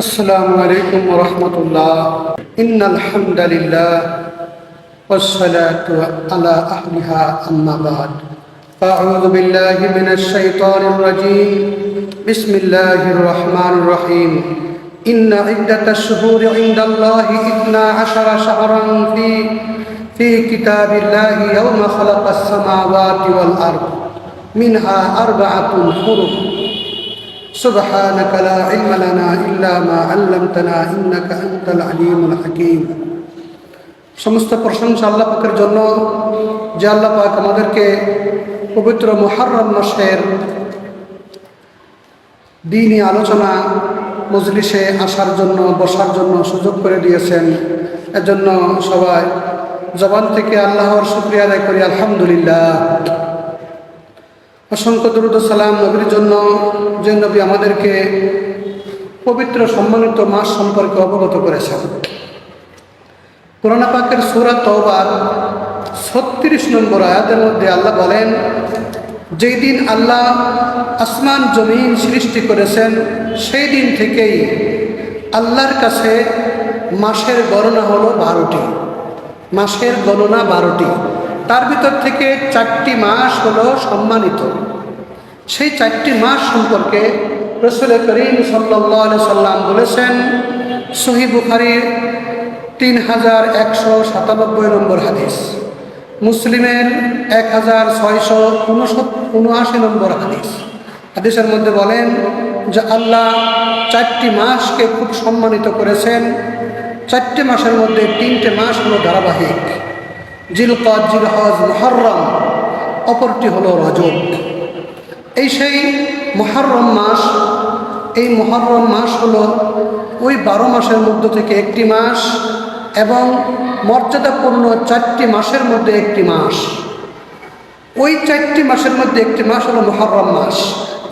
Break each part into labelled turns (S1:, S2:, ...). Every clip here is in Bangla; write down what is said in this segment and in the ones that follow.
S1: السلام عليكم ورحمة الله. إن الحمد لله والصلاة على أهلها أما بعد. أعوذ بالله من الشيطان الرجيم. بسم الله الرحمن الرحيم. إن عدة الشهور عند الله إثنا عشر شهرا في في كتاب الله يوم خلق السماوات والأرض. منها أربعة حرم سبحانك لا علم لنا إلا ما علمتنا إنك أنت العليم الحكيم সমস্ত প্রশংসা আল্লাহ পাকের জন্য যে আল্লাহ পাক আমাদেরকে পবিত্র মোহারম মাসের দিনই আলোচনা মজলিসে আসার জন্য বসার জন্য সুযোগ করে দিয়েছেন এজন্য সবাই জবান থেকে আল্লাহর শুক্রিয়া আদায় করি আলহামদুলিল্লাহ অসংখ্য দুরুদ সালাম নবীর জন্য যে নবী আমাদেরকে পবিত্র সম্মানিত মাস সম্পর্কে অবগত করেছেন। কোরআন পাকের সুরা তওবার ছত্রিশ নম্বর আয়াতের মধ্যে আল্লাহ বলেন, যেই দিন আল্লাহ আসমান জমিন সৃষ্টি করেছেন, সেই দিন থেকেই আল্লাহর কাছে মাসের গণনা হলো বারোটি। মাসের গণনা বারোটি। তার ভিতর থেকে চারটি মাস হলো সম্মানিত। সেই চারটি মাস সম্পর্কে রসুল করিম সাল্লাহ সাল্লাম বলেছেন সহি বুখারির তিন হাজার একশো সাতানব্বই নম্বর হাদিস, মুসলিমের এক হাজার ছয়শো উনআশি নম্বর হাদিস। হাদিসের মধ্যে বলেন যে আল্লাহ চারটি মাসকে খুব সম্মানিত করেছেন। চারটি মাসের মধ্যে তিনটে মাস হলো ধারাবাহিক। জিলকদ জিলহজ মহরম অপরটি হলো রজব। এই সেই মহরম মাস, এই মহরম মাস হলো ওই বারো মাসের মধ্য থেকে একটি মাস এবং মর্যাদাপূর্ণ চারটি মাসের মধ্যে একটি মাস। ওই চারটি মাসের মধ্যে একটি মাস হলো মহরম মাস।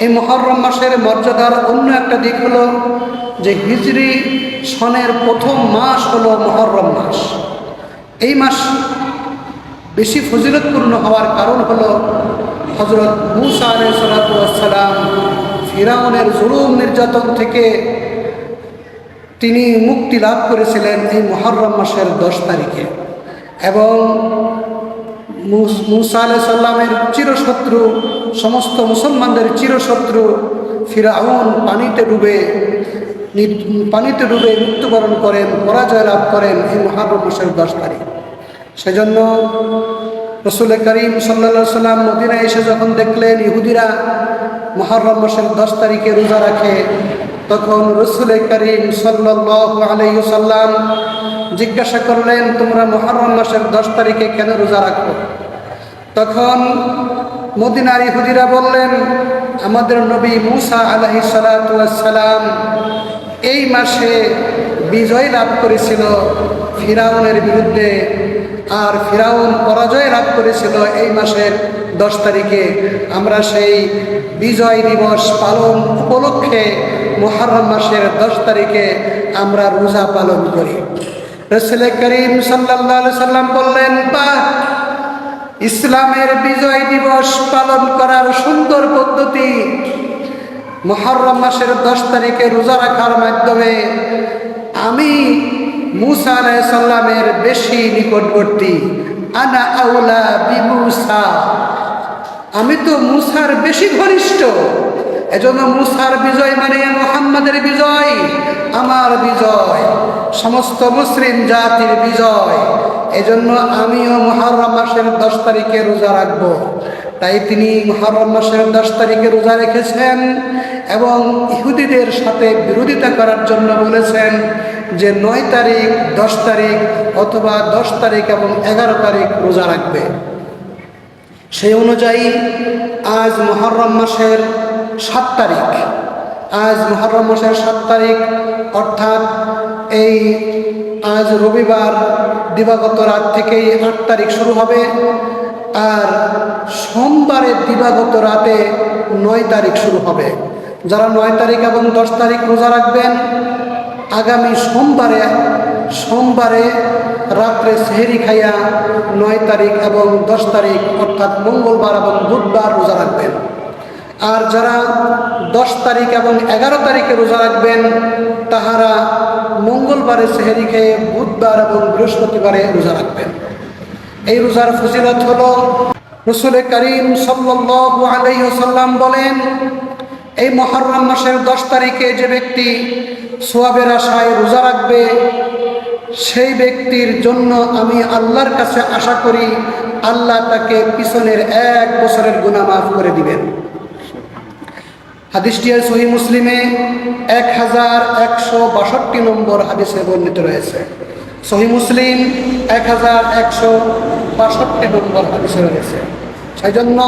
S1: এই মহরম মাসের মর্যাদার অন্য একটা দিক হলো যে হিজরি সনের প্রথম মাস হলো মহরম মাস। এই মাস বেশি ফজিলতপূর্ণ হওয়ার কারণ হল হজরত মুসা সালাতাম ফিরাউনের জুলুম নির্যাতন থেকে তিনি মুক্তি লাভ করেছিলেন এই মহরম মাসের দশ তারিখে। এবং মুসা আলাই সাল্লামের চিরশত্রু, সমস্ত মুসলমানদের চিরশত্রু ফিরাউন পানিতে ডুবে পানিতে ডুবে মৃত্যুবরণ করেন, পরাজয় লাভ করেন এই মাসের দশ তারিখ। সেজন্য রসুল করিম সাল্লা সাল্লাম মদিনা এসে যখন দেখলেন ইহুদিরা মহরম মাসের দশ তারিখে রোজা রাখে, তখন রসুল করিম সাল্লাম জিজ্ঞাসা করলেন, তোমরা মহরম মাসের দশ তারিখে কেন রোজা রাখো? তখন মদিনার ইহুদিরা বললেন, আমাদের নবী মুসা আলহি সালাম এই মাসে বিজয় লাভ করেছিল ফিরাউনের বিরুদ্ধে আর ফিরাউন পরাজয় লাভ করেছিল এই মাসের দশ তারিখে। আমরা সেই বিজয় দিবস পালন উপলক্ষে মহরম মাসের দশ তারিখে আমরা রোজা পালন করি। রসুল করিম সাল্লাহ সাল্লাম বললেন বা ইসলামের বিজয় দিবস পালন করার সুন্দর পদ্ধতি। মহরম মাসের দশ তারিখে রোজা রাখার মাধ্যমে আমি মুসা সাল্লামের বেশি নিকটবর্তী। আনা আউলা বিমুসা আমি তো মুসার বেশি ঘনিষ্ঠ। এজন্য মুসার বিজয় মানে মোহাম্মদের বিজয়, আমার বিজয়, সমস্ত মুসলিম জাতির বিজয়। এজন্য আমিও মহরম মাসের দশ তারিখে রোজা রাখব। তাই তিনি মহরম মাসের দশ তারিখে রোজা রেখেছেন এবং ইহুদিদের সাথে বিরোধিতা করার জন্য বলেছেন যে নয় তারিখ, দশ তারিখ অথবা দশ তারিখ এবং এগারো তারিখ রোজা রাখবে। সেই অনুযায়ী আজ মহরম মাসের সাত তারিখ। আজ মহরম মাসের সাত তারিখ, অর্থাৎ এই আজ রবিবার দিবাগত রাত থেকেই আট তারিখ শুরু হবে আর সোমবারের দিবাগত রাতে নয় তারিখ শুরু হবে। যারা নয় তারিখ এবং দশ তারিখ রোজা রাখবেন আগামী সোমবারে সোমবারে রাত্রে সেহেরি খাইয়া নয় তারিখ এবং দশ তারিখ, অর্থাৎ মঙ্গলবার এবং বুধবার রোজা রাখবেন। আর যারা দশ তারিখ এবং এগারো তারিখে রোজা রাখবেন, তাহারা মঙ্গলবারে সেহেরি খেয়ে বুধবার এবং বৃহস্পতিবারে রোজা রাখবেন। এই রোজার ফজিলত হল রসুল করিম ওয়াসাল্লাম বলেন, এই মহরম মাসের দশ তারিখে যে ব্যক্তি সোয়াবের আশায় রোজা রাখবে। সেই ব্যক্তির জন্য আমি আল্লাহর কাছে আশা করি আল্লাহ তাকে পিছনের এক বছরের গুণা মাফ করে দিবেন। হাদিসটি সহি মুসলিমে এক হাজার একশো বাষট্টি নম্বর হাদিসে বর্ণিত রয়েছে। সহি মুসলিম এক হাজার একশো বাষট্টি নম্বর হাদিসে রয়েছে। সেই জন্য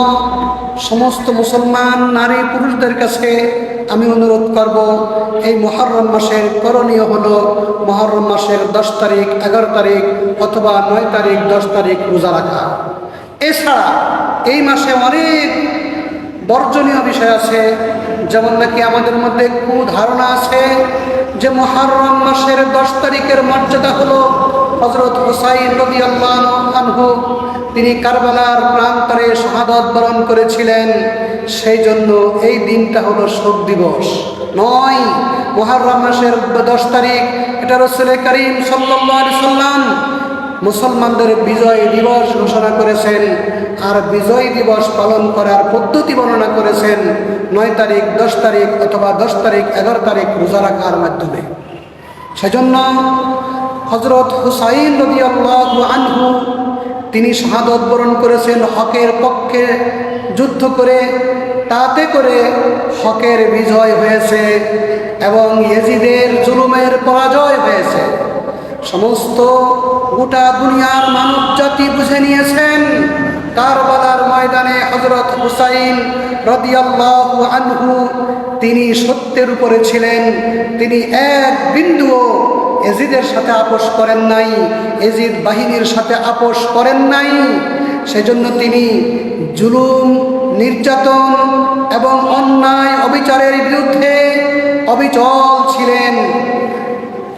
S1: সমস্ত মুসলমান, নারী, পুরুষদের কাছে আমি অনুরোধ করব, এই মহরম মাসের করণীয় হলো মহরম মাসের দশ তারিখ, এগারো তারিখ অথবা নয় তারিখ, দশ তারিখ রোজা রাখা। এছাড়া এই মাসে অনেক বর্জনীয় বিষয় আছে, যেমন নাকি আমাদের মধ্যে ধারণা আছে যে মহারম মাসের দশ তারিখের মর্যাদা হলো হজরত হুসাইন রবি আল্লাহ আনহু তিনি কারবালার প্রান্তরে শাহাদত বরণ করেছিলেন। সেই জন্য এই দিনটা হলো শোক দিবস। নয় মহারম মাসের দশ তারিখ। এটা রসুল করিম সাল্লাম মুসলমানদের বিজয় দিবস ঘোষণা করেছেন আর বিজয় দিবস পালন করার পদ্ধতি বর্ণনা করেছেন নয় তারিখ, দশ তারিখ অথবা দশ তারিখ, এগারো তারিখ রোজা রাখার মাধ্যমে। সেজন্য হজরত হুসাইন রবি আনহু তিনি শাহাদত বরণ করেছেন হকের পক্ষে যুদ্ধ করে, তাতে করে হকের বিজয় হয়েছে এবং ইয়েজিদের জুলুমের পরাজয় হয়েছে। সমস্ত গোটা দুনিয়ার মানব জাতি বুঝে নিয়েছেন, কারবালার ময়দানে হজরত হুসাইন রদিয়াল্লাহু আনহু, তিনি সত্যের উপরে ছিলেন, তিনি এক বিন্দুও এজিদের সাথে আপোষ করেন নাই, এজিদ বাহিনীর সাথে আপোষ করেন নাই, সেজন্য তিনি জুলুম, নির্যাতন এবং অন্যায় অবিচারের বিরুদ্ধে অবিচল ছিলেন।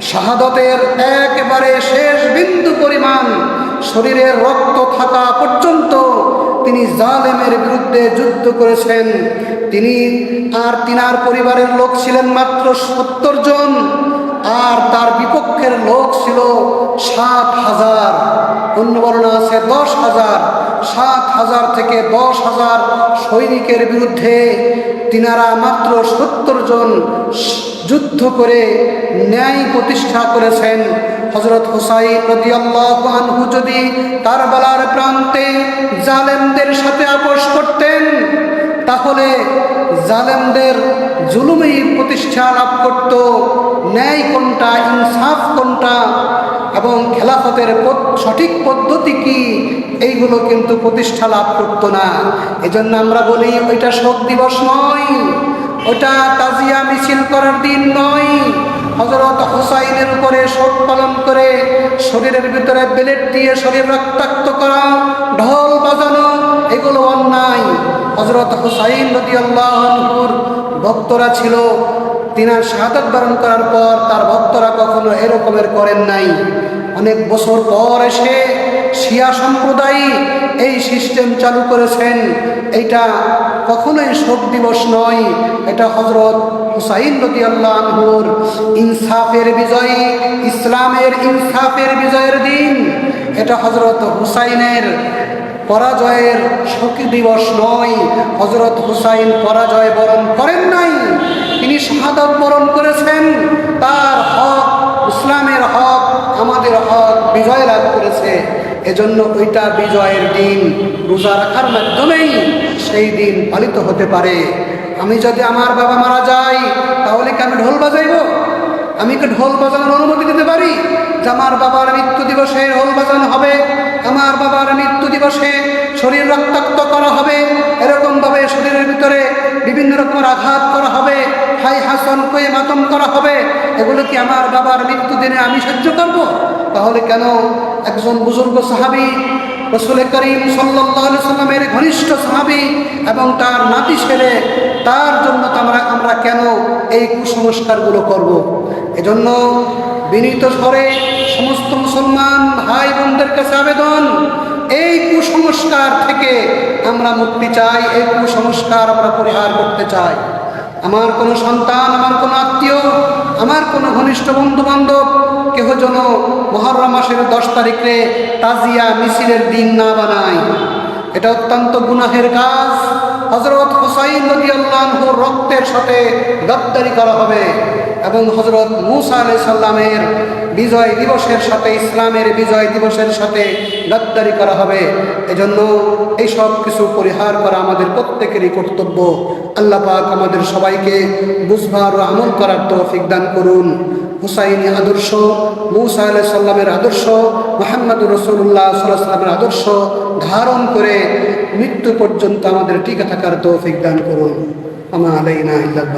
S1: শাহাদতের একেবারে শেষ বিন্দু পরিমাণ শরীরের রক্ত থাকা পর্যন্ত তিনি জালেমের বিরুদ্ধে যুদ্ধ করেছেন। তিনি আর তিনার পরিবারের লোক ছিলেন মাত্র সত্তর জন। আর তার বিপক্ষের লোক ছিল সাত হাজার। অন্য বর্ণনা আছে দশ হাজার। সাত হাজার থেকে দশ হাজার সৈনিকের বিরুদ্ধে তিনারা মাত্র সত্তর জন যুদ্ধ করে ন্যায় প্রতিষ্ঠা করেছেন। হজরত হুসাইন আনহু যদি কারবালার প্রান্তে জালেমদের সাথে আপোষ করতেন, তাহলে জালেমদের জুলুমেই প্রতিষ্ঠা লাভ করত, ন্যায় কোনটা, ইনসাফ কোনটা, এবং খেলাফতের সঠিক পদ্ধতি কি, এইগুলো কিন্তু প্রতিষ্ঠা লাভ করতো না। এজন্য আমরা বলি, ওইটা শোক দিবস নয় ওটা তাজিয়া মিছিল করার দিন নয়। হজরত হুসাইনের উপরে শোক পালন করে শরীরের ভিতরে বেলেট দিয়ে শরীর রক্তাক্ত করা, ঢোল বাজানো, এগুলো অন্যায়। হজরত হুসাইন নদী আল্লাহর ভক্তরা ছিল। তিনার শাহাদত বরণ করার পর তার ভক্তরা কখনো এরকমের করেন নাই। অনেক বছর পর এসে শিয়া সম্প্রদায় এই সিস্টেম চালু করেছেন। এইটা কখনোই শোক দিবস নয়। এটা হজরত হুসাইন রদি আল্লাহ আনহুর ইনসাফের বিজয়ী, ইসলামের ইনসাফের বিজয়ের দিন। এটা হজরত হুসাইনের পরাজয়ের শোক দিবস নয়। হজরত হুসাইন পরাজয় বরণ করেন নাই। তিনি শাহাদত বরণ করেছেন। তার হক, ইসলামের হক, আমাদের হক বিজয় লাভ করেছে। এজন্য ওইটা বিজয়ের দিন, রোজা রাখার মাধ্যমেই সেই দিন পালিত হতে পারে। আমি যদি আমার বাবা মারা যাই, তাহলে কি আমি ঢোল বাজাইব? আমি কি ঢোল বাজানোর অনুমতি দিতে পারি যে আমার বাবার মৃত্যু দিবসে ঢোল বাজানো হবে? আমার বাবার মৃত্যু দিবসে শরীর রক্তাক্ত করা হবে। এরকমভাবে শরীরের ভিতরে বিভিন্ন রকমের আঘাত করা হবে, হাই হাসন কয়ে মাতম করা হবে। এগুলো কি আমার বাবার মৃত্যু দিনে আমি সহ্য করব? তাহলে কেন একজন বুজুর্গ সাহাবি, রসুল করিম সাল্লাহ সাল্লামের ঘনিষ্ঠ সাহাবি এবং তার নাতি ছেলে, তার জন্য আমরা আমরা কেন এই কুসংস্কারগুলো করব। এজন্য বিনীত স্বরে সমস্ত মুসলমান ভাই বোনদের কাছে আবেদন, এই কুসংস্কার থেকে আমরা মুক্তি চাই, এই কুসংস্কার আমরা পরিহার করতে চাই। আমার কোনো সন্তান, আমার কোনো আত্মীয়, আমার কোনো ঘনিষ্ঠ বন্ধু বান্ধব কেহ যেন মহরম মাসের দশ তারিখে তাজিয়া মিছিলের দিন না বানায়। এটা অত্যন্ত গুনাহের কাজ। হজরত হুসাইন নদী আল্লাহর রক্তের সাথে গদ্দারি করা হবে এবং হজরত মুসা আলাই সাল্লামের বিজয় দিবসের সাথে, ইসলামের বিজয় দিবসের সাথে গদ্দারি করা হবে। এজন্য এই সব কিছু পরিহার করা আমাদের প্রত্যেকেরই কর্তব্য। আল্লাহ পাক আমাদের সবাইকে বুঝবার ও আমল করার তৌফিক দান করুন। হুসাইনি আদর্শ, মৌসা আলাহ সাল্লামের আদর্শ, মোহাম্মদুর রসুল্লাহ সাল্লাহ সাল্লামের আদর্শ ধারণ করে মৃত্যু পর্যন্ত আমাদের টিকে থাকার তৌফিক দান করুন। আমার আলাইনা ইল্লাল